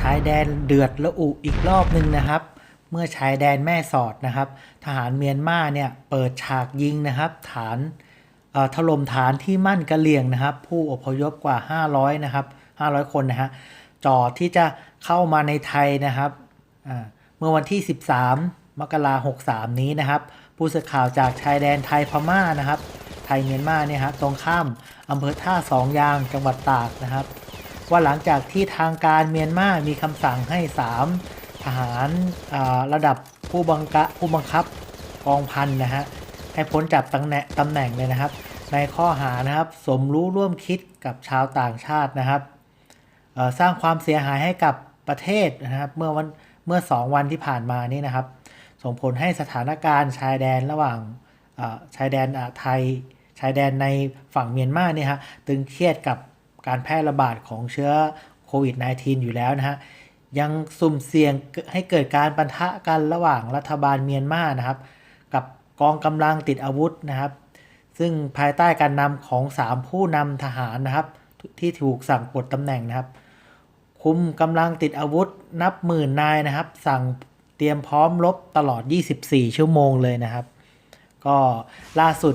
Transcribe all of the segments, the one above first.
ชายแดนเดือดระอุอีกรอบหนึ่งนะครับ เมื่อชายแดนแม่สอดนะครับ ทหารเมียนมาเนี่ยเปิดฉากยิงนะครับ ฐานถล่มฐานที่มั่นกะเหลี่ยงนะครับ ผู้อพยพกว่า 500 นะครับ 500 คนนะฮะจอดที่จะเข้ามาในไทยนะครับเมื่อวันที่ 13 มกราคม63 นี้นะครับ ผู้สื่อข่าวจากชายแดนไทยพม่านะครับ ไทยเมียนมาเนี่ยครับตรงข้ามอำเภอท่าสองยางจังหวัดตากนะครับ ว่าหลังจากที่ทางการเมียนมามีคำสั่งให้ 3 ทหาราระดับผู้บังกะผู้บังคับกองพันนะฮะให้พ้นจากตำแหน่งตำแหน่งเลยนะครับ ในข้อหานะครับสมรู้ร่วมคิดกับชาวต่างชาตินะครับสร้างความเสียหายให้กับประเทศนะครับเมื่อวันเมื่อ 2 วันที่ผ่านมานี่นะครับ ส่งผลให้สถานการณ์ชายแดนระหว่างชายแดนไทยชายแดนในฝั่งเมียนมาเนี่ยฮะตึงเครียดกับ การแพร่ระบาดของเชื้อโควิด -19 อยู่แล้วนะฮะยังสุ่มเสี่ยงให้เกิดการปะทะกันระหว่างรัฐบาลเมียนมานะครับ กับกองกำลังติดอาวุธนะครับ ซึ่งภายใต้การนำของ 3 ผู้นำทหารนะครับ ที่ถูกสั่งปลดตำแหน่งนะครับ คุมกำลังติดอาวุธนับหมื่นนายนะครับ สั่งเตรียมพร้อมรบตลอด 24 ชั่วโมงเลยนะครับ ก็ล่าสุด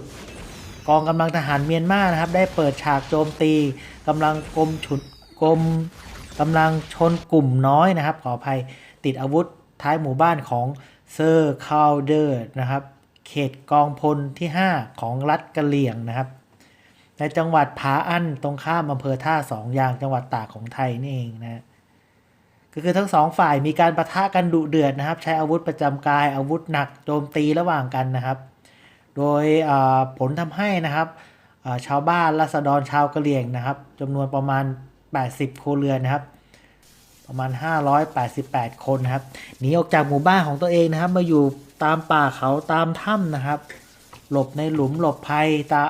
กองกำลังทหารเมียนมานะครับ ได้เปิดฉากโจมตี กำลังกรมฉุดกรมกำลังชนกลุ่มน้อยนะครับ ขออภัยติดอาวุธท้ายหมู่บ้านของเซอร์คาวเดอร์นะครับ เขตกองพลที่ 5 ของรัฐกะเหรี่ยงนะครับ ในจังหวัดผาอั้นตรงข้ามอำเภอท่าสองยางจังหวัดตากของไทยนี่เองนะก็คือทั้งสองฝ่ายมีการประทะกันดุเดือดนะครับ ใช้อาวุธประจำกายอาวุธหนักโจมตีระหว่างกันนะครับ โดยผลทำให้นะครับ ชาวบ้านรัษฎรชาวกะเหรี่ยงนะครับจำนวนประมาณ 80ครเรือนนะครับ ประมาณ 588 คนนะครับหนีออกจากหมู่บ้านของตัวเองนะครับ มาอยู่ตามป่าเขาตามถ้ำนะครับ หลบในหลุมหลบภัยตา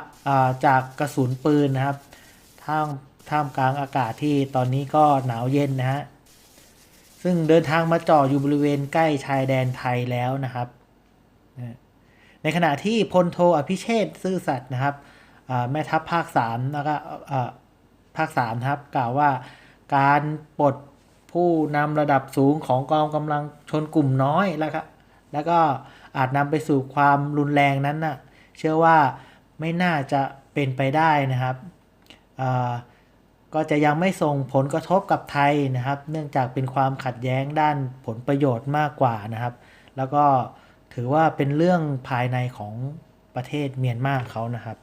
จากกระสุนปืนนะครับท่ามท่ามกลางอากาศที่ตอนนี้ก็หนาวเย็นนะฮะซึ่งเดินทางมาจ่ออยู่บริเวณใกล้ชายแดนไทยแล้วนะครับ ในขณะที่พลโทอภิเชษฐ์ซื่อสัตย์นะครับ แม่ทัพภาคสามแล้วก็ภาคสามครับกล่าวว่าการปลดผู้นำระดับสูงของกองกำลังชนกลุ่มน้อยแล้วก็แล้วก็อาจนำไปสู่ความรุนแรงนั้นน่ะเชื่อว่าไม่น่าจะเป็นไปได้นะครับก็จะยังไม่ส่งผลกระทบกับไทยนะครับ เนื่องจากเป็นความขัดแย้งด้านผลประโยชน์มากกว่านะครับ แล้วก็ถือว่าเป็นเรื่องภายในของประเทศเมียนมาเขานะครับ